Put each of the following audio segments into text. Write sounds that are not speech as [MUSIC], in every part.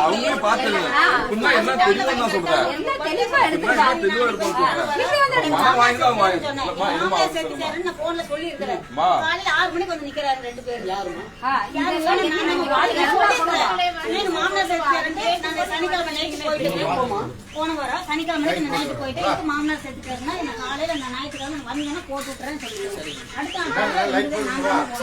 அவங்களே பாத்துருங்க என்ன தெரியும் நான் சொல்றேன். என்ன தெளிவா தெளிவா இருக்கும் சொல்றேன். மாமனார் சனிக்கிழமை night போயிட்டு போன வாரம் சனிக்கிழமை நான் night போயிட்டு மாமனார் செத்துட்டாருன்னா நான் காலையில நான் ஞாயிற்றுக்கிழமை நான் வந்தீங்கன்னா போட்டு விட்டுறேன்னு சொல்லியிருக்கிறேன். அடுத்த நாள்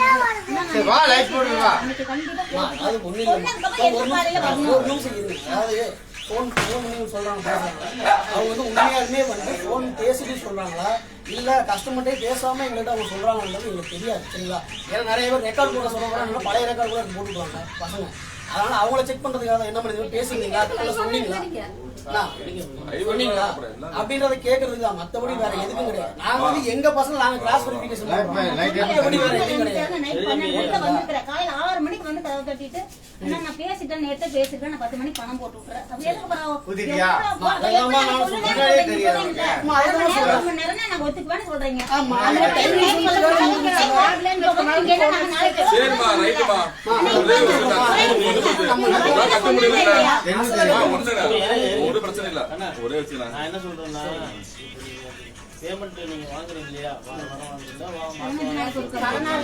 ஃபோன் ஃபோன் சொல்றாங்க. அவங்க வந்து உண்மையாலுமே வந்து ஃபோன் பேசிட்டு சொல்றாங்களா இல்ல கஸ்டமர்ட்டே பேசாம எங்கள்கிட்ட அவங்க சொல்றாங்கன்றது எங்களுக்கு தெரியாது சரிங்களா? ஏன்னா நிறைய பேர் ரெக்கார்ட் கூட சொல்றாங்க பழைய ரெக்கார்ட் கூட போட்டுருவாங்க பசங்க. அதனால அவங்கள செக் பண்றதுக்காக என்ன பண்ணுங்க பேசுனீங்களா சொன்னீங்களா? சொன்னீங்களா? அப்படின்றத கேக்குறதுக்கு தான். மத்தபடி வேற எதுவும் கிடையாது. நாங்க வந்து எங்க பசங்க நாங்க கிளாஸ் வெரிஃபிகேஷன் மத்தபடி வேற எதுவும் கிடையாது. காலையில ஆறு மணிக்கு வந்து கதவை தட்டிட்டு, நான் பேசிட்டேன், நேத்தே பேசிட்டேன், நான் பத்து மணிக்கு பணம் போட்டு விட்டுறேன். அப்ப எதுக்கு அப்புறம்? முன்னாடியே சொல்றீங்க. ஆமா. டைம் ரைட்டுமா முடியல பிரச்சனை இல்ல. ஒரே வச்சுக்கலாம் நான் என்ன சொல்றேன்னா? பேமெண்ட் நீங்க வாங்குறீங்க இல்லையா?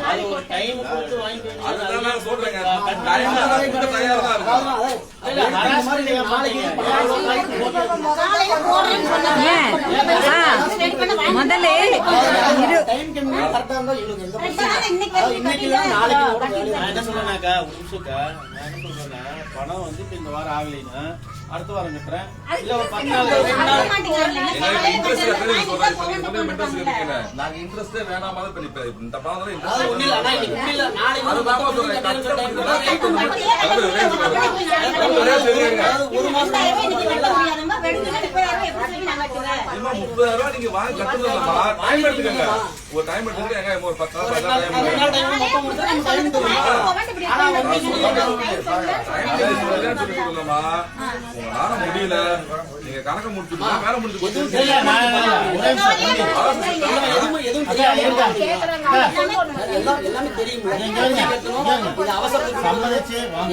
அது ஒரு டைம் கொடுத்து அதுதான் நான் சொல்றேங்க தான் தயாரா தான் இல்ல, நீங்க முதல்ல இரு டைம் கரெக்டா இருந்தா இன்னைக்கு இல்ல நாளைக்கு நான் என்ன சொல்றேன்னாக்கா ஒரு நிமிஷம்க்கா நான் என்ன சொல்றேன்னா பணம் வந்து இந்த வாரம் ஆகலைன்னா அடுத்த வாரம் கட்டுறேன் இல்ல ஒரு பத்து நாள் நீங்க இன்ட்ரெஸ்ட் வேணாம தான் இப்ப இந்த. அது ஒரே மாசம் முப்பதாயிரம் ரூபாய் நீங்க வாங்கி கட்டுறது இல்லம்மா. டைம் எடுத்துக்கங்க. ஒரு டைம் எடுத்துக்கிட்டு எங்க ஒரு பத்து நாள் பதினாறு டைம் முடிச்சா? உங்களால முடியல. நீங்க கணக்கு முடிச்சுட்டு வேலை இருங்க.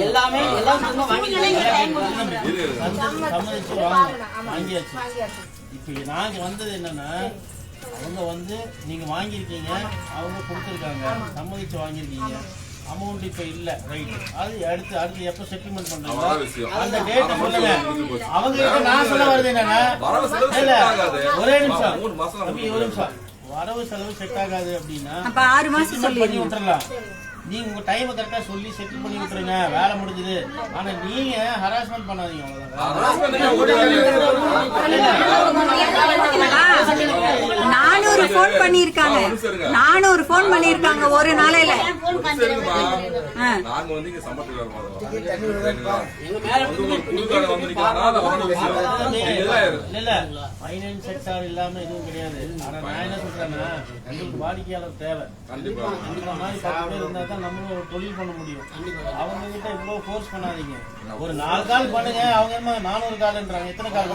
எல்லாம் எல்லாமே. வாங்கியாச்சு. இப்ப நாங்க வந்தது என்னன்னா அவங்க வந்து நீங்க வாங்கியிருக்கீங்க அவங்க கொடுத்துருக்காங்க. சம்மதிச்சு வாங்கியிருக்கீங்க. அமௌண்ட் இப்ப இல்ல. ரைட் அது அடுத்து அடுத்து எப்ப செட்டில்மெண்ட் விஷயம். அந்த டேட் சொல்லுங்க. அவங்க கிட்ட நான் சொல்ல வருது என்னன்னா வரவு செலவு இல்ல, set ஆகாது. ஒரே நிமிஷம். மூணு மாசம் தம்பி, ஒரு நிமிஷம். வரவு செலவு செட் ஆகாது அப்படின்னா அப்ப ஆறு மாசம் பண்ணி விட்டுறலாம். நீங்க உங்க டைம் கரெக்டா சொல்லி செட்டில் பண்ணி விட்டுருங்க. வேலை முடிஞ்சது. ஆனா நீங்க ஹராஸ்மெண்ட் பண்ணாதீங்க. நானூறு போன் பண்ணிருக்காங்க நானூறு போன் பண்ணிருக்காங்க ஒரு நாளையில. நாங்க வந்து இங்க. இல்ல. இல்ல ஃபைனான்ஸ் செக்டார் இல்லாம எதுவும் கிடையாது. ஆனா நான் என்ன சொல்றேன்னா எங்களுக்கு வாடிக்கையாளர் தேவை. கண்டிப்பா. மாதிரி இருந்தா தான் நம்மளும் ஒரு தொழில் பண்ண முடியும். அவங்க கிட்ட இவ்வளவு ஃபோர்ஸ் பண்ணாதீங்க. ஒரு நாலு கால் பண்ணுங்க அவங்க என்ன நானூறு கால்ன்றாங்க. எத்தனை கால்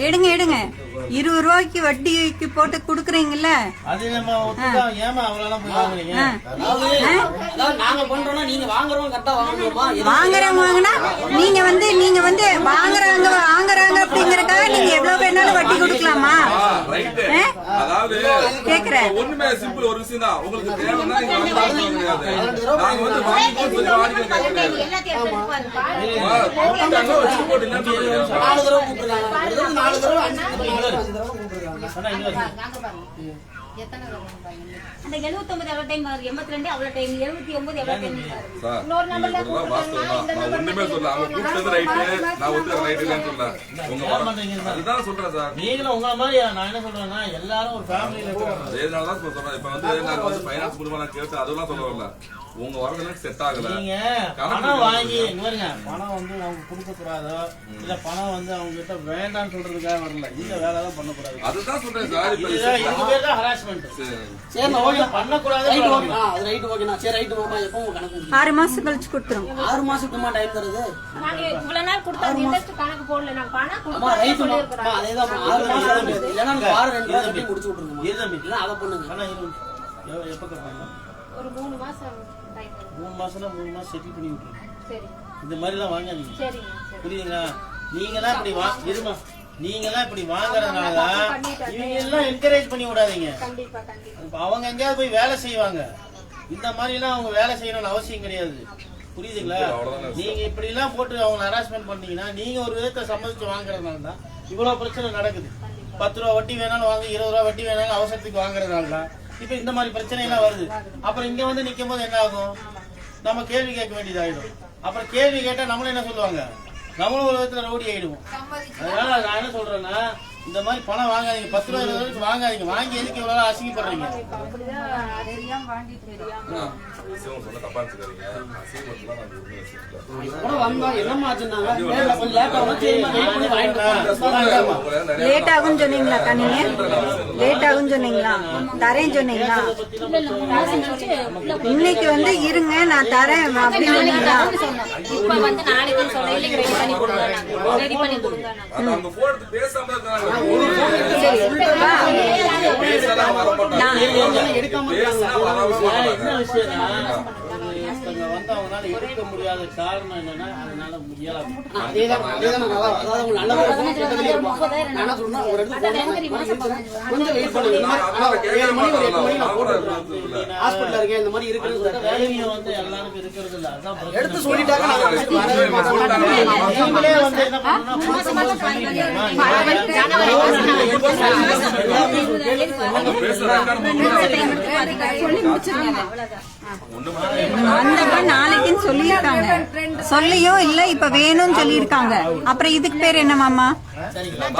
எடுங்க எடுங்க. இருபது ரூபாய்க்கு வட்டிக்கு போட்டு குடுக்குறீங்கல்ல? அது நம்ம ஏமா அவ்வளவு போய் வாங்குறீங்க? அதாவது அதாவது நாங்க பண்றோம்னா நீங்க வாங்குறவங்க கரெக்டா வாங்கணுமா எது- வாங்குறவங்க வாங்கினா நீங்க வந்து நீங்க வந்து வாங்குறாங்க வாங்குறாங்க அப்படிங்கறதுக்காக நீங்க எவ்வளவு வேணாலும் வட்டி கொடுக்கலாமா ஆ, ரைட்டு. ஆ? அதாவது. ஒண்ணுமே சிம்பிள் ஒரு விஷயம் தான் உங்களுக்கு தேவைன்னா நீங்க வந்து வாங்கிக்கலாம் கிடையாது நாங்க வந்து வாங்கிக்கோன்னு சொல்லி வாங்கிக்கலாம் கிடையாது. நாலு தடவை கூப்பிட்டுருக்காங்க அந்த 79 எவ்வளவு டைம் வருது 82 அவ்வளவு டைம் 79 எவ்வளவு டைம் தான். நான் ஒண்ணுமே கூப்பிட்டது ரைட்டு, நான். உங்க? அதுதான் சொல்றேன் சார். நீங்களும் உங்கள மாதிரி நான் என்ன சொல்றேன்னா எல்லாரும் ஒரு ஃபேமிலியில இப்ப சொல்றேன். இப்ப வந்து நாங்க வந்து மூலமா கேட்டு அதெல்லாம் சொல்ல வரல. உங்க set ஆகல. நீங்க பணம் வாங்கி பாருங்க பணம் வந்து அவங்க கொடுக்க கூடாதோ இல்ல பணம் வந்து அவங்க கிட்ட வேண்டாம்னு சொல்றதுக்காக வரல இந்த வேலை தான் பண்ணக்கூடாது அதுதான் சொல்றேன் சார். இப்ப தான் ஓகே. பண்ணக்கூடாது ரைட் அது ரைட் ஓகேண்ணா சரி ரைட் மாமா எப்போ உங்க கணக்கு? ஆறு மாசம் கழிச்சு கொடுத்துரும். ஆறு மாசத்துக்குமா டைம் தருது? நாங்க இவ்வளவு நாள் கொடுத்த இன்ட்ரெஸ்ட் கணக்கு போடல. நாங்க பணம் அம்மா ரைட் கொடுத்தோம் அம்மா. அதேதான் ஆறு மாசம் நீங்க ரெண்டு நாள் கட்டி முடிச்சு விட்டுருங்க. இல்லை அதை பண்ணுங்க. எப்ப ஒரு மூணு மாசம் டைம் மூணு மாசம்னா மூணு மாசம் செட்டில் பண்ணி விட்டுருங்க. சரி. இந்த மாதிரிலாம் வாங்காதீங்க. புரியுதுங்களா? நீங்களாம் இப்படி வா இருமா. நீங்களாம் இப்படி வாங்குறதுனால இவங்க எல்லாம் என்கரேஜ் பண்ணி விடாதீங்க. கண்டிப்பா கண்டிப்பா. இப்ப அவங்க எங்கேயாவது போய் வேலை செய்வாங்க. இந்த மாதிரி எல்லாம் அவங்க வேலை செய்யணும்னு அவசியம் கிடையாது. புரியுதுங்களா? நீங்க இப்படி எல்லாம் போட்டு அவங்க ஹராஸ்மெண்ட் பண்ணீங்கன்னா நீங்க ஒரு விதத்தை சம்மதிச்சு வாங்குறதுனால தான் இவ்வளவு பிரச்சனை நடக்குது. பத்து ரூபா வட்டி வேணாலும் வாங்க இருபது ரூபா வட்டி வேணாலும் அவசரத்துக்கு வாங்குறதுனால தான் இப்ப இந்த மாதிரி பிரச்சனை எல்லாம் வருது. அப்புறம் இங்க வந்து நிக்கும் போது என்ன ஆகும்? நம்ம கேள்வி கேட்க வேண்டியதாயிடும். அப்புறம் கேள்வி கேட்டா நம்மளும் என்ன சொல்லுவாங்க? நம்மளும் விதத்துல ரவுடி ஆயிடுவோம். அதனால நான் என்ன சொல்றேன்னா இந்த மாதிரி பணம் வாங்காதீங்க. பத்து ரூபா இருபது ரூபாய்க்கு வாங்காதீங்க. வாங்கி எதுக்கு இவ்வளவு அசிங்கப்படுறீங்க? லேட் ஆகும் சொன்னீங்களாக்கா நீங்க? லேட் ஆகும்னு சொன்னீங்களா? தரேன் சொன்னீங்களா? இன்னைக்கு வந்து இருங்க நான் தரேன் அப்படின்னு சொன்னீங்களா? இப்ப வந்து நாளைக்கு சொல்ல ரெடி பண்ணி கொடுங்க ரெடி பண்ணி கொடுங்க. நாங்க அது வந்து அவங்களால எடுக்க முடியாத காரணம் என்னன்னா அதனால இயலாது அதேதான் அதேதான் அதாவது உங்களுக்கு இருக்கும் நான் என்ன சொல்றேன்னா ஒரு இடத்துக்கு போனா கொஞ்சம் வெயிட் பண்ணுங்க இந்த மாதிரி ஆனா ஒரு ஏழு மணி ஒரு எட்டு மணி நான் போட்டு விட்டுறேன் ஹாஸ்பிட்டல்ல இருக்கேன் இந்த மாதிரி இருக்குன்னு சொல்லிட்டு வேலையை வேலையும் வந்து எல்லாருக்கும் இருக்கிறது இல்ல அதான் பிரச்சனை. எடுத்து சொல்லிட்டாங்க நான் வச்சுட்டு வரவே மாட்டேன் நீங்களே வந்து என்ன பண்ணணும்னா கொடுக்கும்போது பண்ணிருக்கீங்களா? ஜனவரி மாசம் அவங்க பேசுறாங்க வந்தப்ப நாளைக்குன்னு சொல்லியிருக்காங்க. சொல்லியும் இல்ல இப்ப வேணும்னு சொல்லியிருக்காங்க. அப்புறம் இதுக்கு பேர் என்ன மாமா?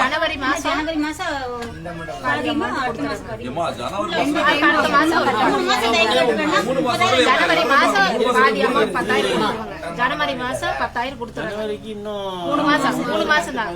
ஜனவரி மாசம். ஜனவரி மாசம் ஜனவரி மாசம். ஜனவரி மாசம் பத்தாயிரம் இன்னும் மூணு மாசம் மூணு மாசம் தான்.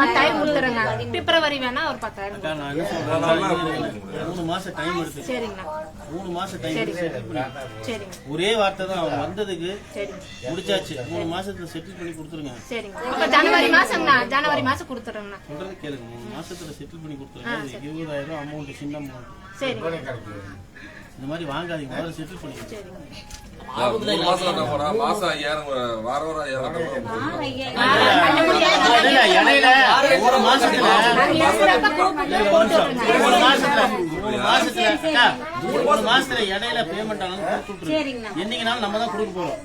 பத்தாயிரம் கொடுத்துருங்க. பிப்ரவரி வேணா ஒரு பத்தாயிரம் அக்கா, நான் என்ன சொல்றேன் மூணு மாசம் டைம் எடுத்து சரிங்கண்ணா. மூணு மாசம் டைம் சரிங்க. ஒரே வார்த்தை தான் அவன் வந்ததுக்கு சரிங்க. முடிச்சாச்சு. மூணு மாசத்துல செட்டில் பண்ணி கொடுத்துருங்க. சரிங்க. அப்ப ஜனவரி மாசம்ண்ணா ஜனவரி மாசம் கொடுத்துறேங்கண்ணா. சொல்றது கேளுங்க மூணு மாசத்துல செட்டில் பண்ணி கொடுத்துருங்க. இருபதாயிரம் அமௌண்ட் சின்ன அமௌண்ட் சரிங்க. இந்த மாதிரி வாங்காதீங்க முதல்ல செட்டில் பண்ணிக்கோங்க. இடையில ஒரு மாசத்துல. மூணு மாசத்துல. மூணு மாசத்துல அக்கா, மூணு மாசத்துல இடையில பேமெண்ட் ஆனாலும் கொடுத்து விட்டுருங்க. என்னைக்குனாலும் நம்ம தான் கொடுக்க போறோம்.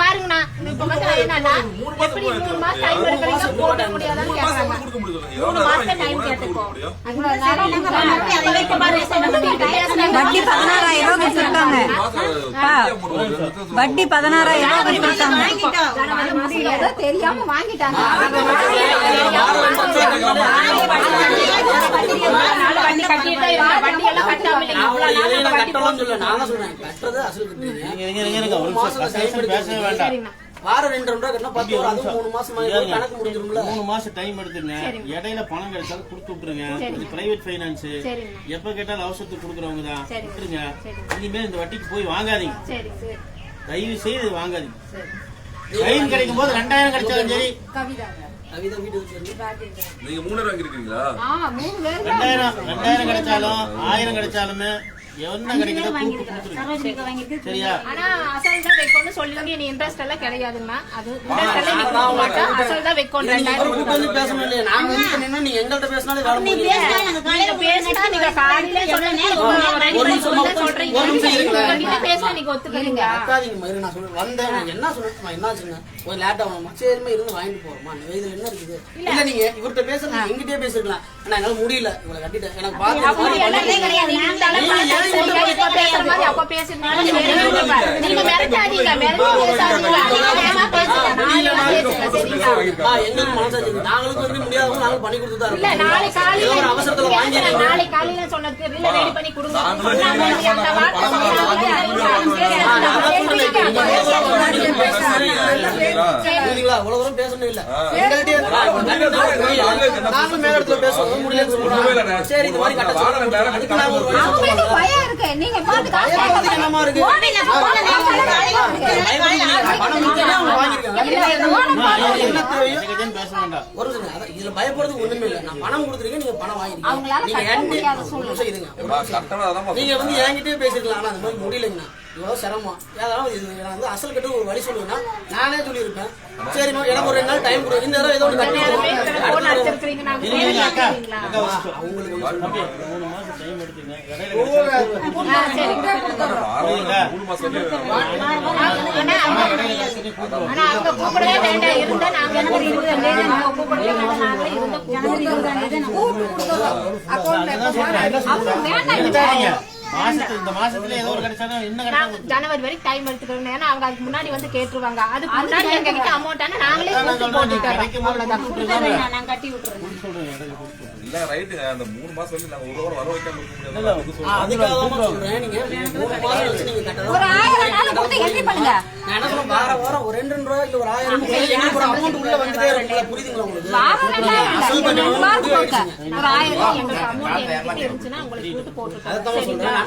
பாருங்கண்ணா. இப்ப வந்து என்னன்னா எப்படி மூணு மாசம் டைம் எடுக்கிறீங்க போட முடியாதான்னு கேக்குறாங்க மூணு மாசம் டைம் வட்டி பதினாறாயிரம் ரூபாய் கொடுத்துருக்காங்க வட்டி பதினாறாயிரம் ரூபாய் கொடுத்துருக்காங்க தெரியாம வாங்கிட்டாங்க நான் சொல்ல சொல்றேன் கட்டுறது. அசல் கட்டுறீங்க நீங்க இருங்க, ஒரு மாசம் பேசவே வேண்டாம். வாரம் ரெண்டு ரெண்டு ரூபா கட்டினா பத்து வரும். அதுவும் மூணு மாசம் கணக்கு முடிஞ்சிரும்ல. மூணு மாசம் டைம் எடுத்துங்க இடையில பணம் கிடைச்சாலும் கொடுத்து விட்டுருங்க. இது பிரைவேட் ஃபைனான்ஸ். எப்ப கேட்டாலும் அவசரத்துக்கு கொடுக்குறவங்க தான். விட்டுருங்க. இனிமேல் இந்த வட்டிக்கு போய் வாங்காதீங்க. தயவு செய்து இது வாங்காதீங்க. டைம் கிடைக்கும் போது ரெண்டாயிரம் கிடைச்சாலும் சரி. நீங்க வாங்கிருக்கீங்களா ரெண்டாயிரம் கிடைச்சாலும் ஆயிரம் கிடைச்சாலுமே என்ன கிடைக்குதோ சரியா? ஆனா அசல் தான் வைக்கணும்னு சொல்லுங்க நீ இன்ட்ரெஸ்ட் எல்லாம் கிடையாதுங்கண்ணா அது இன்ட்ரெஸ்ட் எல்லாம் மாட்டோம் அசல் தான் வைக்கணும் கூப்பிட்டு வந்து பேசணும் இல்லையா? நாங்க வந்து பண்ணினா நீங்க எங்கள்ட்ட பேசினாலே வேலை நீ முடியும் பேசினா நாங்க காலையில நீங்க பேசினா நீங்க காலையில சொன்னீங்க ஒரு நிமிஷம் சொல்றீங்க ஒரு நிமிஷம் இருங்களேன். உங்ககிட்ட பேசினா நீங்க ஒத்துக்கிறீங்க அக்காதீங்க மயிறு நான் சொல்றேன். வந்தேன் நான் என்ன சொல்லிட்டுமா என்ன ஆச்சுங்க? ஒரு லேட் ஆகணுமா சரிமா இருந்து வாங்கிட்டு போறோமா இதுல என்ன இருக்குது? இல்ல. நீங்க இவர்கிட்ட பேசுறது எங்கிட்டே பேசிருக்கலாம். ஆனா என்னால முடியல. இவளை கட்டிட்டேன். எனக்கு பார்த்தா எங்களுக்கு மனசாட்சி இருக்கு. நாங்களுக்கு வந்து முடியாதவங்க நாங்க பண்ணி கொடுத்து தான் இல்ல இருக்கோம். அவசரத்துல வாங்கிடுறீங்க. நாளை காலையில சொன்னதுக்கு இல்ல ரெடி பண்ணி கொடுங்க. நாங்களும் தூரம் பேசணும் இல்ல. நாங்களும் மேல இடத்துல பேசுவோம், சரி, இது மாதிரி ஒரு என்னமா இருக்கு? பணம் ஒரு இதுல பயப்படுறது ஒண்ணுமே இல்ல நான் பணம் கொடுத்துருக்கேன் நீங்க பணம் வாங்கிருக்கீங்க நீங்க என்கிட்ட- வந்து என்கிட்டயே பேசிருக்கலாம் ஆனா அந்த மாதிரி முடியலைங்கண்ணா. இவ்வளவு சிரமம். ஏதாவது இது நான் வந்து அசல் கட்டு ஒரு வழி சொல்லுவேன்னா நானே சொல்லியிருப்பேன். சரிம்மா எனக்கு ஒரு ரெண்டு நாள் டைம் கொடு. இந்த தடவை ஏதோ ஒன்று கட்டி கொடுங்க. அவங்களுக்கு இந்த மாசத்துல ஏதோ ஒரு என்ன கிடைச்சா ஜனவரி வரைக்கும் டைம் எடுத்துக்கிறோம் ஏன்னா அவங்க அதுக்கு முன்னாடி வந்து கேட்டுருவாங்க. அதுக்கு முன்னாடி எங்க கிட்ட அமௌண்ட் ஆனா நாங்களே அவ்வளவுதான். நான் கட்டி விட்டுறேன். சொல்றேன் இடையில கொடுத்து. இல்ல ரைட்டுங்க அந்த மூணு மாசம் வரைக்கும் நாங்க ஒரு வாரம் வர வைக்காம இருக்க இல்ல, முடியாது அதுக்கு சொல்றேன். அதுக்காக தான் சொல்றேன் நீங்க? மூணு மாசம் கழிச்சு நீங்க கட்டணும். ஒரு ஆயிரம் நாள் கொடுத்து என்ட்ரி பண்ணுங்க. நான் என்ன சொல்றேன்? வார வாரம் ஒரு ரெண்டு ரெண்டு ரூபா இல்ல ஒரு ஆயிரம் ரூபாய் எங்களுக்கு ஒரு அமௌண்ட் உள்ள வந்துட்டே இருக்குங்களா புரியுதுங்களா உங்களுக்கு? வாரம் ரெண்டாயிரம் அசல் ஒரு ஆயிரம் எங்களுக்கு அமௌண்ட் இருந்துச்சுன்னா உங்களுக்கு சொல்றேன்.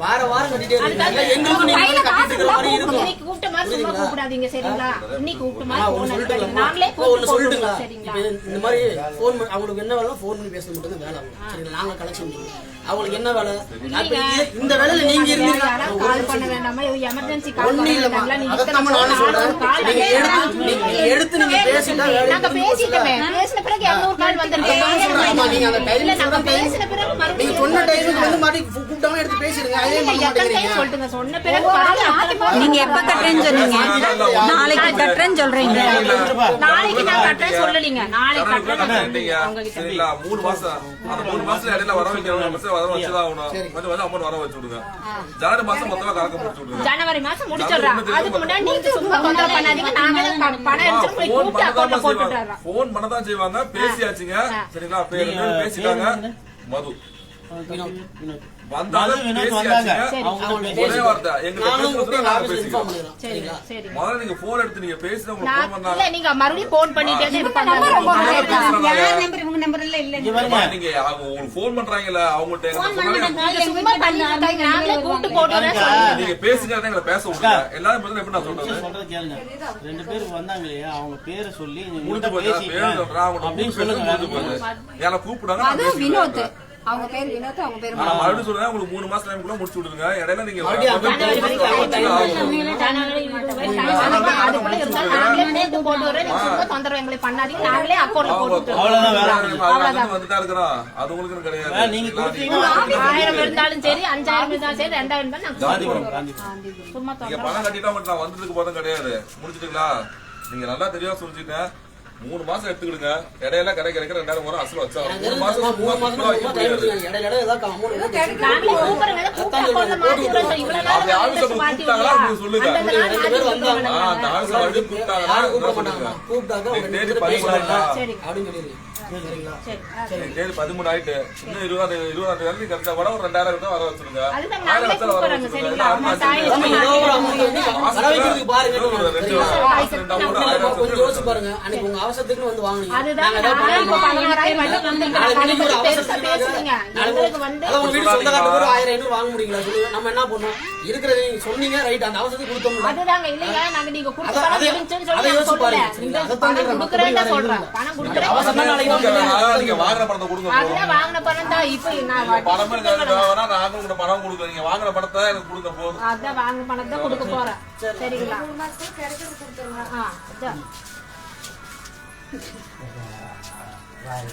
வார வாரம் சரிங்களா கட்டிட்டே கூப்பிடாதீங்க இன்னைக்கு கூப்பிட்ட. நாங்களே சொல்லிட்டுங்களா? இந்த மாதிரி அவங்களுக்கு என்ன வேலை பண்ணி பேசுறது மட்டும் வேலை அவங்களுக்கு. சரிங்களா நாங்க கலெக்ஷன் பண்ணுவோம் அவங்களுக்கு என்ன வேலை இந்த வேலையில நீங்க இருந்தீங்கன்னா யாராவது கால் பண்ண வேண்டாமா எமர்ஜென்சி கால் பண்ண வேண்டாம்ல நீங்க எடுத்து நீங்க பேசிட்டா நாங்க பேசிட்டோமே பிறகு எவ்வளவு கால் வந்திருக்கு. ஆமா, நீங்க நாங்க சொன்ன நீங்க டைமுக்கு வந்து மாதிரி கூப்பிட்டாலும் எடுத்து பேசிடுங்க. அதே சொல்லிட்டுங்க. சொன்ன பிறகு நீங்க எப்ப கட்டுறேன்னு சொன்னீங்க நாளைக்கு கட்டுறேன்னு சொல்றீங்க. நாளைக்கு நான் கட்டுறேன் சொல்லலீங்க. நாளைக்கு கட்டுறேன் சரிங்களா மூணு மாசம் அந்த மூணு மாசத்துல இடையில வர வைக்கிறவங்க வர வச்சுதான் ஆகணும். கொஞ்சம் வந்து அமௌண்ட் வர வச்சு விடுங்க. ஜனவரி மாசம் மொத்தமா கணக்கு முடிச்சு விடுங்க. ஜனவரி மாசம் முடிச்சிடுறோம் அதுக்கு முன்னாடி நீங்க சும்மா தொந்தரவு பண்ணாதீங்க. நாங்களே க- பணம் எடுத்து போய் கூப்பிட்டு அக்கௌண்ட்ல போட்டுடுறோம் போன் பண்ணதான் செய்வாங்க. பேசியாச்சுங்க. சரிங்களா? பேசிட்டாங்க? மது. நாங்க மறுபடியும் போன் பண்ணிட்டே இருப்பாங்க போன் பண்றாங்கல்ல அவங்கள்ட்ட எங்க சொன்னாங்க நீங்க பேசுங்க எங்களை பேச விடுங்க. எல்லாரும் பதில் எப்படி நான் சொல்றது? சொல்றது கேளுங்க. ரெண்டு பேருக்கு வந்தாங்க இல்லையா அவங்க பேரை சொல்லி முடிஞ்சு போச்சு பேரு சொல்றேன் அவங்க கூப்பிடுறாங்க அவங்க பேர் வினோத் அவங்க பேர் நான் மறுபடியும் சொல்றேன் உங்களுக்கு மூணு மாசம் டைம் கூட முடிச்சு விடுங்க இடையில நீங்க தொந்தரவு எங்களை பண்ணாதீங்க. நாங்களே அக்கௌண்ட்ல போட்டு வந்துட்டா இருக்கிறோம் அது உங்களுக்கு கிடையாது நீங்க ஆயிரம் இருந்தாலும் சரி அஞ்சாயிரம் இருந்தாலும் சரி ரெண்டாயிரம் இருந்தாலும் சும்மா பணம் கட்டிட்டா மட்டும் நான் வந்ததுக்கு போதும் கிடையாது முடிச்சிட்டுங்களா நீங்க நல்லா தெரியா சொல்லிட்டேன் மூணு மாசம் எடுத்துக்கிடுங்க. இடையில கடை கிடைக்கிற ரெண்டாயிரம் வரும் அசல் வச்சா மூணு மாசம் மூணு மாசம் அப்படி மாத்தி கூப்பிட்டாங்களா? சொல்லுங்க. அந்த நாள் ரெண்டு மாத்தி சரி. சரிங்களா பதிமூணு ஆயிட்டு. இன்னும் இருபது தேதி கிடைச்சா கூட ஒரு ரெண்டாயிரம் இருந்தா வர வச்சிருங்க. அதுதான் ஆயிரம் வச்சா வர. வச்சிருங்க. பாருங்க அன்னைக்கு உங்க அவசரத்துக்கு வந்து வாங்குனீங்க. ஆயிரம் ஐநூறு வாங்க முடியுங்களா? சொல்லுங்க நம்ம என்ன பண்ணோம்? இருக்கிறத நீங்க சொன்னீங்க ரைட் அந்த அவசரத்துக்கு கொடுத்தோம்ல. அதுதாங்க இல்லையா நாங்க கொடுத்த பணம். கொடுக்குறேன்னு சொல்றேன். பணம் கொடுக்குறேன். அவசரமா நாளைக்கு நீங்க வாங்குற பணத்தை கொடுங்க வாங்கின பணம் தான் இப்ப நான் பணமே வேணா நாங்க உங்களுக்கு பணம் கொடுக்குறோம் நீங்க வாங்குற பணத்தை எனக்கு கொடுங்க போதும். அதான் வாங்கின பணத்தை கொடுக்க போறேன். சரிங்களா? ஆ, அதான். [LAUGHS]